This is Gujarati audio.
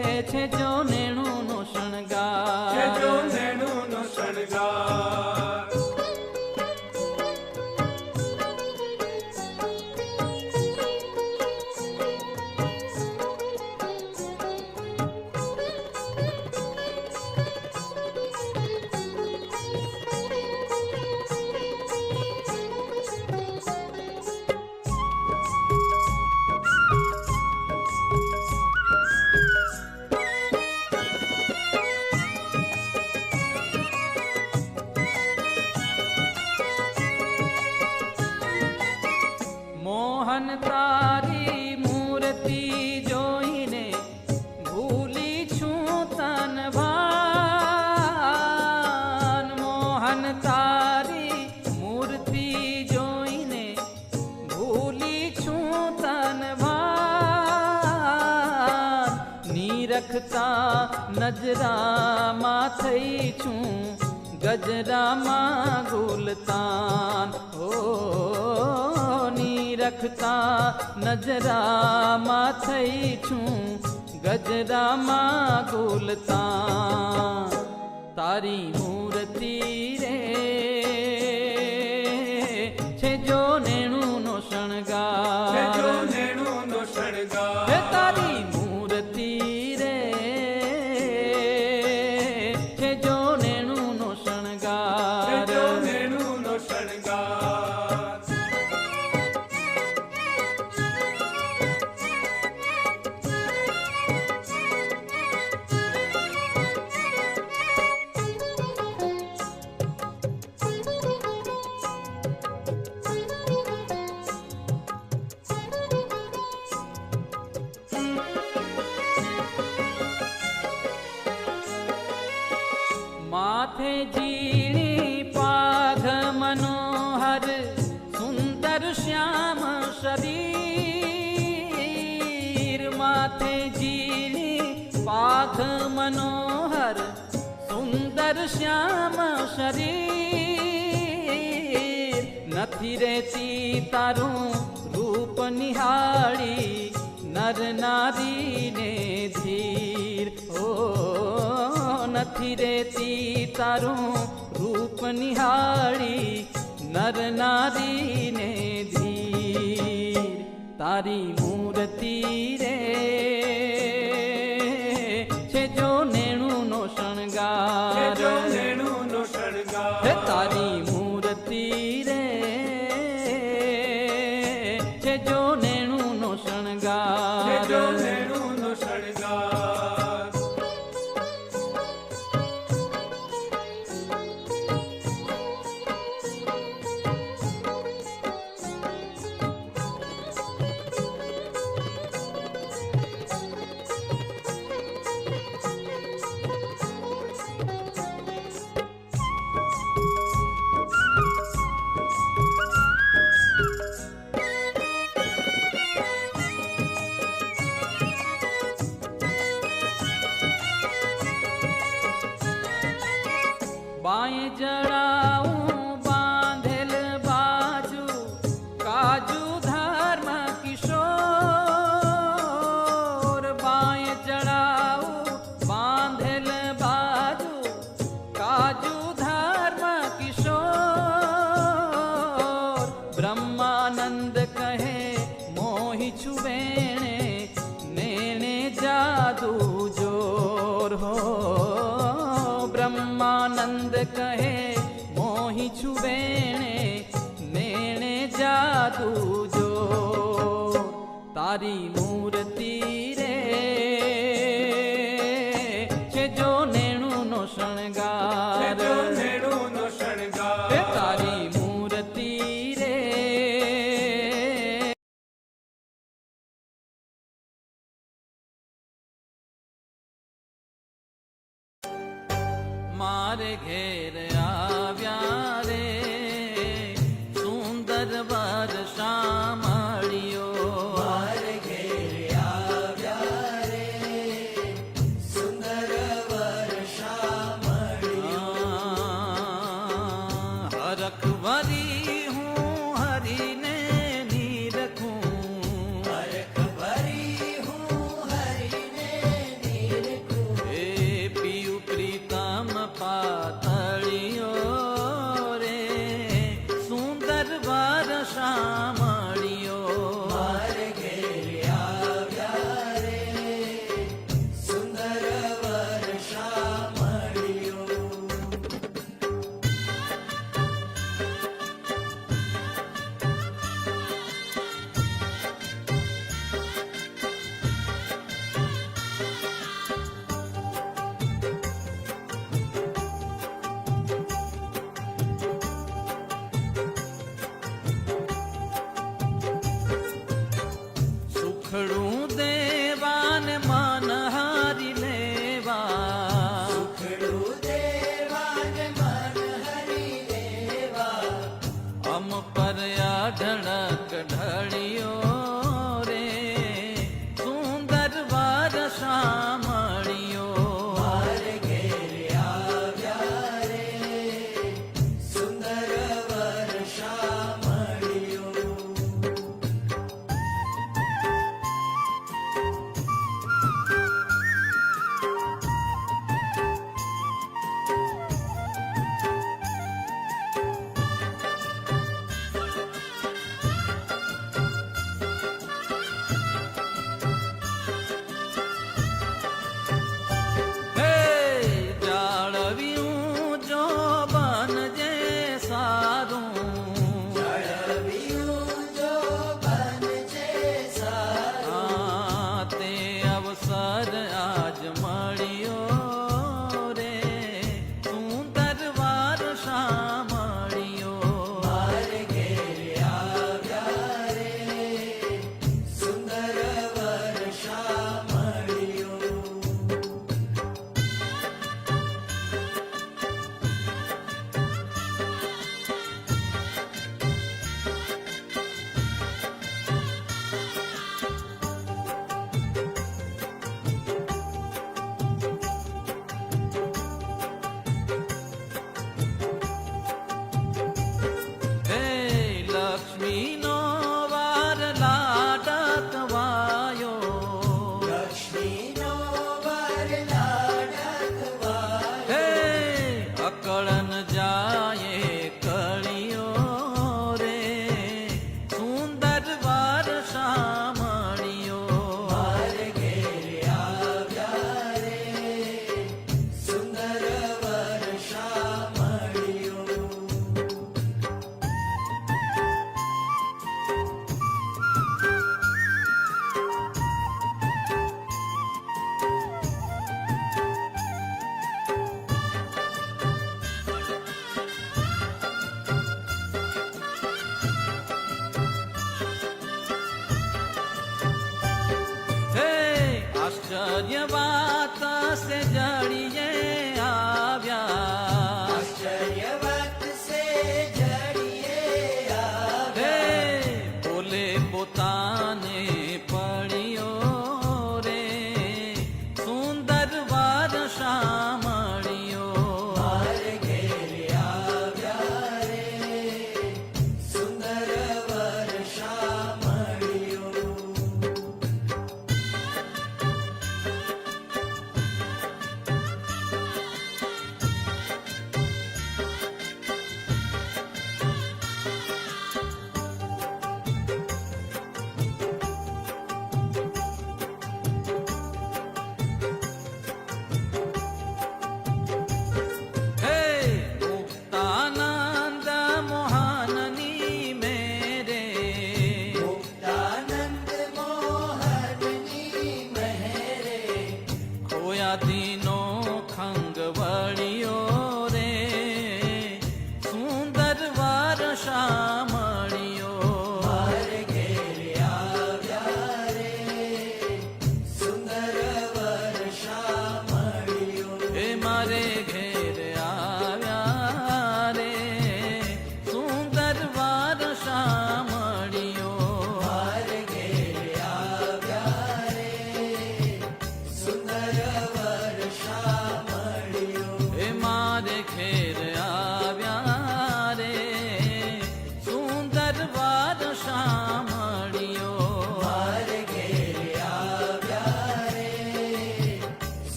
হয়েছে জনে મોહન તારી મૂર્તિ જોઈને ભૂલી છું તન ભાન. મોહન તારી મૂર્તિ જોઈને ભૂલી છું તન ભાન. નીરખતા નજરામાં થઈ છું, ગજરામાં ગુલતાન. નીરખતા નજરામાં થઈ છું ગજરામાં ગુલતાન તારી મૂર્તિ રે मनोहर सुंदर श्याम शरीर नथी रेती तारू रूप निहारी नर नारी ने धीर हो नथी रेती तारू रूप निहारी नर नारी ने धीर तारी मूर्ति रे Don't. 地母。নয়া দিন